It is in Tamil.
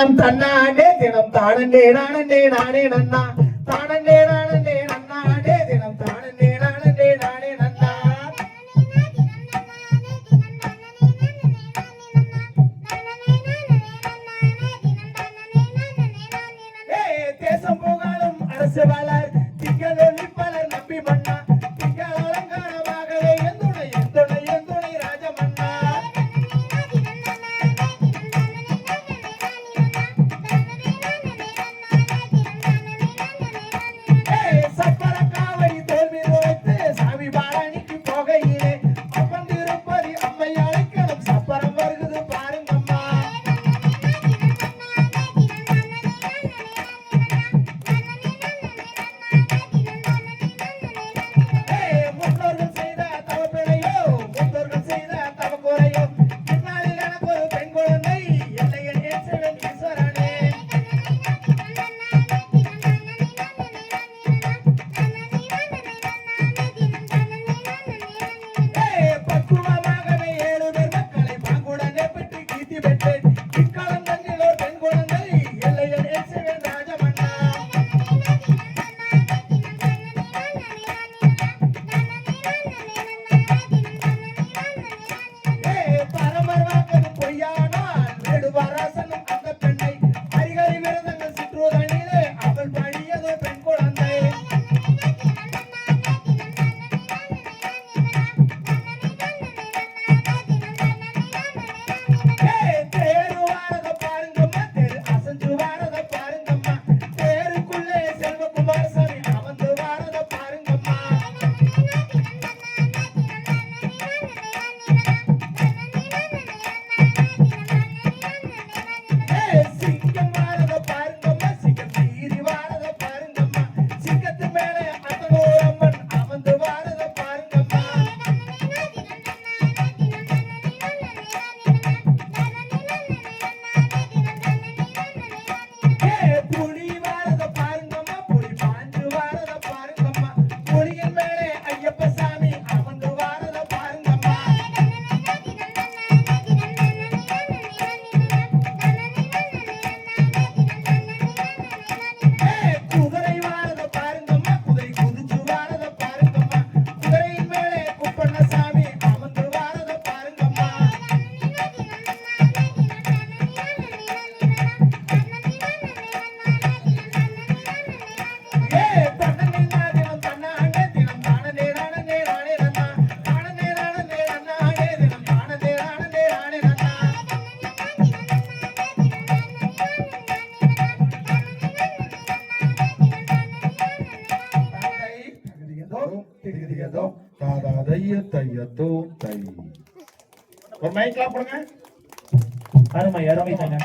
தன்னாடே தினம் தானண்டே நானண்டே நானே நன்னா. தானண்டே நானண்டே நன்னாடே தினம் தானண்டே நானண்டே நானே நன்னா. தேசம் போகாலும் அரசு வாழார் దిగేద్దాం తిరిగి దిగేద్దాం தாதாதைய தையத்தோ தை ஒரு மைக் கிளாப் பண்ணுங்க அருமை அருமை தானே